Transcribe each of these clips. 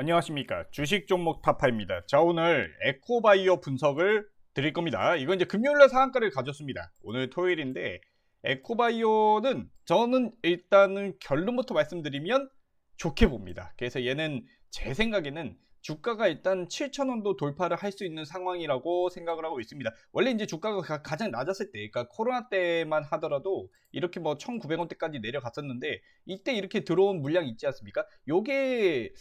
안녕하십니까. 주식 종목 타파입니다. 자 오늘 에코바이오 분석을 드릴 겁니다. 이건 이제 금요일날 상한가를 가졌습니다. 오늘 토요일인데 에코바이오는 저는 일단은 결론부터 말씀드리면 좋게 봅니다. 그래서 얘는 제 생각에는 주가가 일단 7,000원도 돌파를 할 수 있는 상황이라고 생각을 하고 있습니다. 원래 이제 주가가 가- 가장 낮았을 때, 그러니까 코로나 때만 하더라도 이렇게 뭐 1,900원대까지 내려갔었는데 이때 이렇게 들어온 물량 있지 않습니까? 요게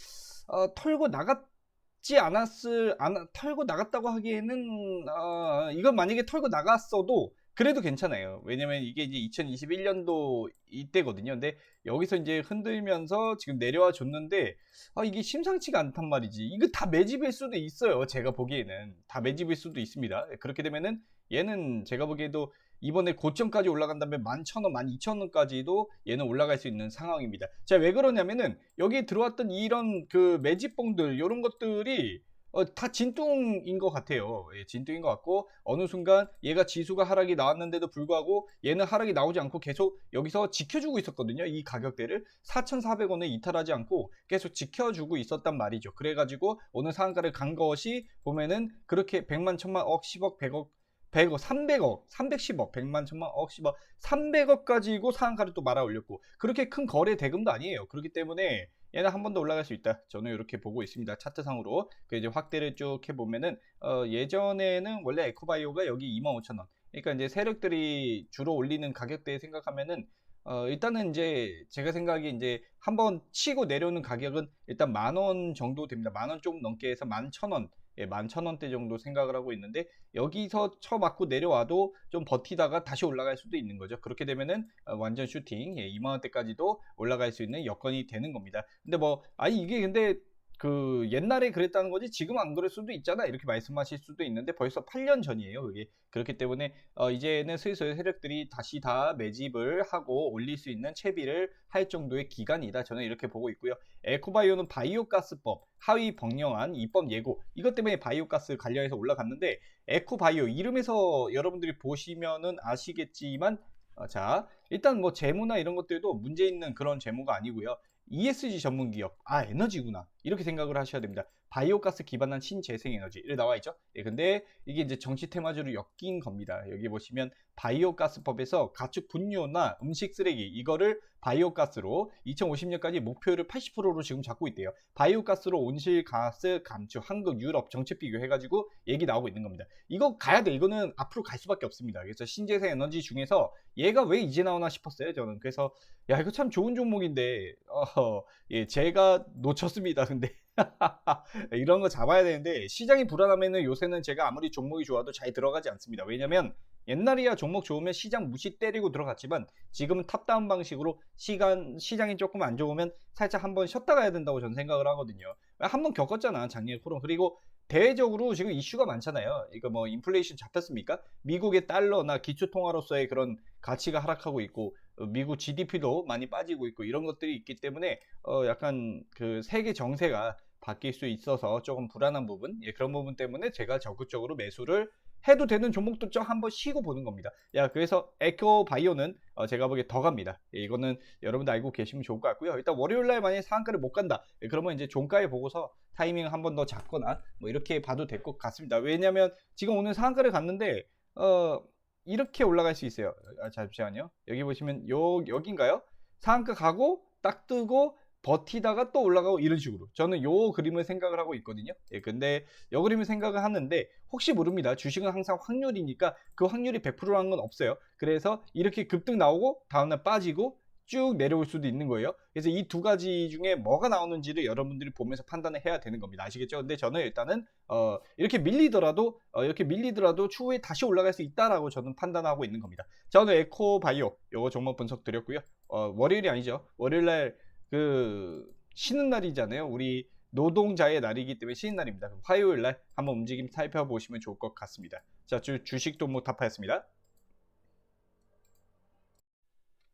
어, 털고 나갔지 않았을 안, 털고 나갔다고 하기에는 어, 이건 만약에 털고 나갔어도 그래도 괜찮아요. 왜냐면 이게 이제 2021년도 이때거든요. 근데 여기서 이제 흔들면서 지금 내려와 줬는데 아, 이게 심상치가 않단 말이지. 이거 다 매집일 수도 있어요. 제가 보기에는 다 매집일 수도 있습니다. 그렇게 되면은 얘는 제가 보기에도 이번에 고점까지 올라간다면 11,000원, 12,000원까지도 얘는 올라갈 수 있는 상황입니다. 자, 왜 그러냐면은 여기 들어왔던 이런 그 매집봉들 이런 것들이 어, 다 진뚱인 것 같아요. 예, 진뚱인 것 같고 어느 순간 얘가 지수가 하락이 나왔는데도 불구하고 얘는 하락이 나오지 않고 계속 여기서 지켜주고 있었거든요. 이 가격대를 4,400원에 이탈하지 않고 계속 지켜주고 있었단 말이죠. 그래가지고 오늘 상한가를 간 것이 보면은 그렇게 100만, 1000만, 억, 10억, 100억 100억, 300억, 310억, 100만, 1000만, 억, 10억, 300억 가지고 상한가를 또 말아 올렸고 그렇게 큰 거래 대금도 아니에요. 그렇기 때문에 얘는 한 번 더 올라갈 수 있다. 저는 이렇게 보고 있습니다. 차트상으로. 그 이제 확대를 쭉 해보면은 어, 예전에는 원래 에코바이오가 여기 25,000원. 그러니까 이제 세력들이 주로 올리는 가격대 생각하면은 어, 일단은 이제 제가 생각에 이제 한번 치고 내려오는 가격은 일단 만 원 정도 됩니다. 만 원 조금 넘게 해서 만 천 원. 예, 만천 원대 정도 생각을 하고 있는데 여기서 쳐 맞고 내려와도 좀 버티다가 다시 올라갈 수도 있는 거죠. 그렇게 되면은 어, 완전 슈팅 예, 2만 원대까지도 올라갈 수 있는 여건이 되는 겁니다. 근데 뭐 아니 이게 근데 그 옛날에 그랬다는 거지 지금 안 그럴 수도 있잖아. 이렇게 말씀하실 수도 있는데 벌써 8년 전이에요 그게. 그렇기 때문에 어 이제는 슬슬 세력들이 다시 다 매집을 하고 올릴 수 있는 채비를 할 정도의 기간이다. 저는 이렇게 보고 있고요. 에코바이오는 바이오가스법 하위 번영한 입법 예고 이것 때문에 바이오가스 관련해서 올라갔는데 에코바이오 이름에서 여러분들이 보시면은 아시겠지만 어, 자 일단 뭐 재무나 이런 것들도 문제 있는 그런 재무가 아니고요 ESG 전문 기업, 아 에너지구나 이렇게 생각을 하셔야 됩니다. 바이오가스 기반한 신재생 에너지 이렇게 나와 있죠. 예, 근데 이게 이제 정치 테마주로 엮인 겁니다. 여기 보시면 바이오가스법에서 가축 분뇨나 음식 쓰레기 이거를 바이오가스로 2050년까지 목표를 80%로 지금 잡고 있대요. 바이오가스로 온실가스 감축 한국, 유럽 정책 비교해가지고 얘기 나오고 있는 겁니다. 이거 가야 돼. 이거는 앞으로 갈 수밖에 없습니다. 그래서 신재생 에너지 중에서 얘가 왜 이제 나오나 싶었어요. 저는 그래서 야 이거 참 좋은 종목인데 어, 예, 제가 놓쳤습니다. 근데 이런 거 잡아야 되는데 시장이 불안하면은 요새는 제가 아무리 종목이 좋아도 잘 들어가지 않습니다. 왜냐면 옛날이야 종목 좋으면 시장 무시 때리고 들어갔지만 지금은 탑다운 방식으로 시간 시장이 조금 안 좋으면 살짝 한번 쉬었다 가야 된다고 저는 생각을 하거든요. 한번 겪었잖아 작년에 코로나 그리고 대외적으로 지금 이슈가 많잖아요. 이거 뭐 인플레이션 잡혔습니까? 미국의 달러나 기초통화로서의 그런 가치가 하락하고 있고 어, 미국 GDP도 많이 빠지고 있고 이런 것들이 있기 때문에 어 약간 그 세계 정세가 바뀔 수 있어서 조금 불안한 부분 예, 그런 부분 때문에 제가 적극적으로 매수를 해도 되는 종목도 좀 한번 쉬고 보는 겁니다. 야 그래서 에코바이오는 어, 제가 보기에 더 갑니다. 예, 이거는 여러분들 알고 계시면 좋을 것 같고요. 일단 월요일 날 만약에 상한가를 못 간다. 예, 그러면 이제 종가에 보고서 타이밍 한 번 더 잡거나 뭐 이렇게 봐도 될 것 같습니다. 왜냐하면 지금 오늘 상한가를 갔는데 어 이렇게 올라갈 수 있어요. 아, 잠시만요. 여기 보시면 요 여긴가요? 상한가 가고 딱 뜨고 버티다가 또 올라가고 이런 식으로. 저는 요 그림을 생각을 하고 있거든요. 예, 근데 요 그림을 생각을 하는데 혹시 모릅니다. 주식은 항상 확률이니까 그 확률이 100%라는 건 없어요. 그래서 이렇게 급등 나오고 다음날 빠지고 쭉 내려올 수도 있는 거예요. 그래서 이 두 가지 중에 뭐가 나오는지를 여러분들이 보면서 판단을 해야 되는 겁니다. 아시겠죠? 근데 저는 일단은 어, 이렇게 밀리더라도 어, 이렇게 밀리더라도 추후에 다시 올라갈 수 있다라고 저는 판단하고 있는 겁니다. 저는 에코바이오 요거 종목 분석 드렸고요. 어, 월요일이 아니죠. 월요일날 그 쉬는 날이잖아요. 우리 노동자의 날이기 때문에 쉬는 날입니다. 화요일 날 한번 움직임 살펴보시면 좋을 것 같습니다. 자, 주, 주식 동목 타파였습니다.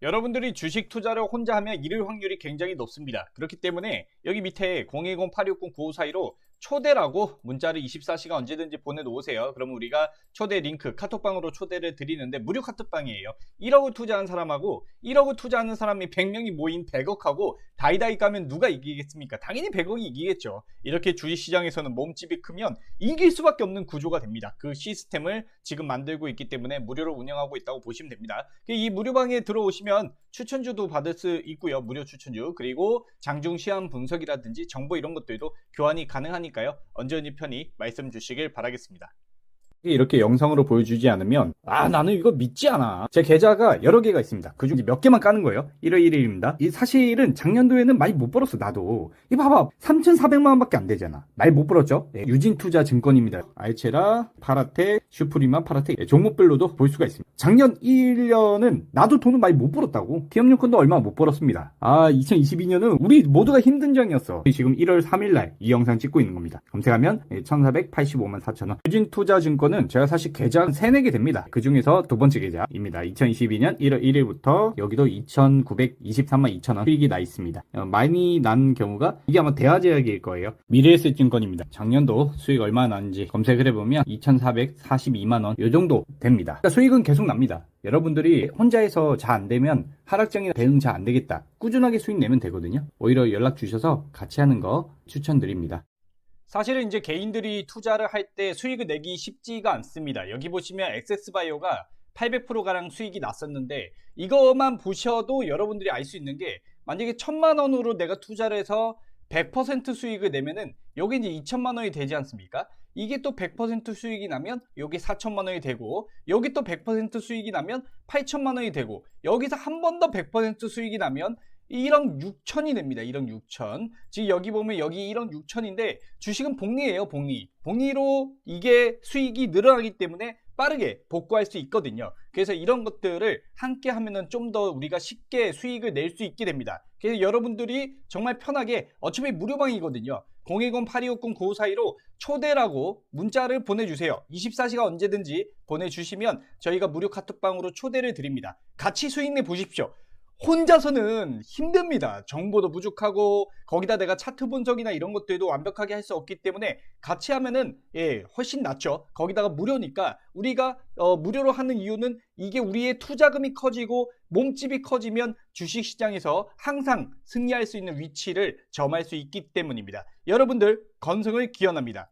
여러분들이 주식 투자를 혼자 하면 잃을 확률이 굉장히 높습니다. 그렇기 때문에 여기 밑에 010-860-9542로 초대라고 문자를 24시간 언제든지 보내놓으세요. 그러면 우리가 초대 링크 카톡방으로 초대를 드리는데 무료 카톡방이에요. 1억을 투자한 사람하고 1억을 투자하는 사람이 100명이 모인 100억하고 다이다이 까면 누가 이기겠습니까? 당연히 100억이 이기겠죠. 이렇게 주식시장에서는 몸집이 크면 이길 수밖에 없는 구조가 됩니다. 그 시스템을 지금 만들고 있기 때문에 무료로 운영하고 있다고 보시면 됩니다. 이 무료방에 들어오시면 추천주도 받을 수 있고요. 무료 추천주 그리고 장중 시황 분석이라든지 정보 이런 것들도 교환이 가능하니까요. 언제든지 편히 말씀 주시길 바라겠습니다. 이렇게 영상으로 보여주지 않으면 아 나는 이거 믿지 않아. 제 계좌가 여러 개가 있습니다. 그중 몇 개만 까는 거예요. 1월 1일입니다. 이 사실은 작년도에는 많이 못 벌었어 나도. 이 봐봐. 3,400만 원밖에 안 되잖아. 많이 못 벌었죠? 예, 유진투자증권입니다. 알체라 파라테 슈프리만 파라테. 예, 종목별로도 볼 수가 있습니다. 작년 1년은 나도 돈을 많이 못 벌었다고. 기업용권도 얼마 못 벌었습니다. 아 2022년은 우리 모두가 힘든 장이었어. 지금 1월 3일날 이 영상 찍고 있는 겁니다. 검색하면 1,485만 4천원. 유진투자증권은 제가 사실 계좌 한 3, 4개 됩니다. 그 중에서 두 번째 계좌입니다. 2022년 1월 1일부터 여기도 2,923만 2천원 수익이 나 있습니다. 어, 많이 난 경우가 이게 아마 대화제약일 거예요. 미래에셋증권입니다. 작년도 수익 얼마나 났는지 검색을 해보면 2,442만원 요 정도 됩니다. 그러니까 수익은 계속 납니다. 여러분들이 혼자 해서 잘 안 되면 하락장이나 대응 잘 안 되겠다. 꾸준하게 수익 내면 되거든요. 오히려 연락 주셔서 같이 하는 거 추천드립니다. 사실은 이제 개인들이 투자를 할 때 수익을 내기 쉽지가 않습니다. 여기 보시면 엑세스바이오가 800%가량 수익이 났었는데 이것만 보셔도 여러분들이 알 수 있는 게 만약에 천만 원으로 내가 투자를 해서 100% 수익을 내면은 여기 이제 2천만 원이 되지 않습니까? 이게 또 100% 수익이 나면 여기 4천만 원이 되고 여기 또 100% 수익이 나면 8천만 원이 되고 여기서 한 번 더 100% 수익이 나면 1억 6천이 됩니다. 1억 6천. 지금 여기 보면 여기 1억 6천인데 주식은 복리예요. 복리. 복리로 이게 수익이 늘어나기 때문에 빠르게 복구할 수 있거든요. 그래서 이런 것들을 함께 하면은 좀 더 우리가 쉽게 수익을 낼 수 있게 됩니다. 그래서 여러분들이 정말 편하게 어차피 무료방이거든요. 010-8260-9542로 초대라고 문자를 보내주세요. 24시간 언제든지 보내주시면 저희가 무료 카톡방으로 초대를 드립니다. 같이 수익 내 보십시오. 혼자서는 힘듭니다. 정보도 부족하고 거기다 내가 차트 분석이나 이런 것들도 완벽하게 할 수 없기 때문에 같이 하면은 예 훨씬 낫죠. 거기다가 무료니까 우리가 어, 무료로 하는 이유는 이게 우리의 투자금이 커지고 몸집이 커지면 주식시장에서 항상 승리할 수 있는 위치를 점할 수 있기 때문입니다. 여러분들 건승을 기원합니다.